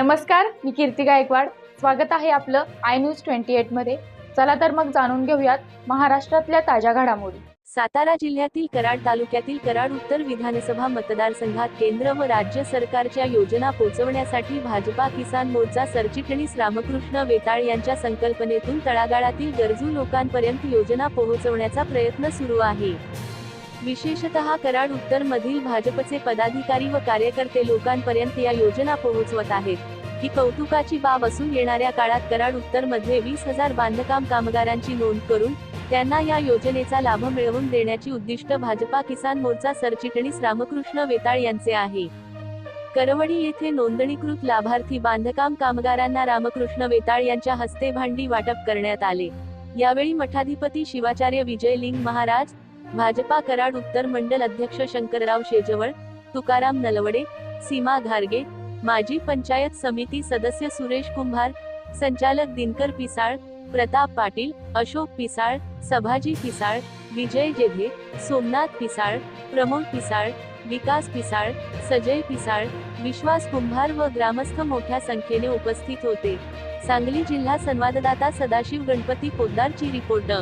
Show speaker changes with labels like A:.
A: नमस्कार मी कीर्ती गायकवाड. स्वागत आहे आपलं आय न्यूज ट्वेंटी एटमध्ये. चला तर मग जाणून घेऊयात महाराष्ट्रातल्या ताज्या घडामोडी.
B: सातारा जिल्ह्यातील कराड तालुक्यातील कराड उत्तर विधानसभा मतदारसंघात केंद्र व राज्य सरकारच्या योजना पोहोचवण्यासाठी भाजपा किसान मोर्चा सरचिटणीस रामकृष्ण वेताळ यांच्या संकल्पनेतून तळागाळातील गरजू लोकांपर्यंत योजना पोहोचवण्याचा प्रयत्न सुरू आहे. विशेषतः कराड उत्तर मधील भाजपचे पदाधिकारी व कार्यकर्ते लोकांपर्यंत या योजना पोहोचवत आहेत. ही कौतुकाची बाब असून येणाऱ्या काळात कराड उत्तरमध्ये वीस हजार बांधकाम कामगारांची नोंद करून त्यांना या योजनेचा लाभ मिळवून देण्याची उद्दिष्ट भाजपा किसान मोर्चा सरचिटणीस रामकृष्ण वेताळ यांचे आहे. करवडी येथे नोंदणीकृत लाभार्थी बांधकाम कामगारांना रामकृष्ण वेताळ यांच्या हस्ते भांडी वाटप करण्यात आले. यावेळी मठाधिपती शिवाचार्य विजय लिंग महाराज भाजपा कराड उत्तर मंडल अध्यक्ष शंकरराव शेजवळ तुकाराम नलवडे सीमा घारगे माजी पंचायत समिती सदस्य सुरेश कुंभार संचालक दिनकर पिसाळ प्रताप पाटील अशोक पिसाळ सभाजी पिसाळ विजय जेधे सोमनाथ पिसाळ प्रमोद पिसाळ विकास पिसाळ सजय पिसाळ विश्वास कुंभार व ग्रामस्थ मोठ्या संख्येने उपस्थित होते. सांगली जिल्हा संवाददाता सदाशिव गणपती पोद्दारची रिपोर्ट.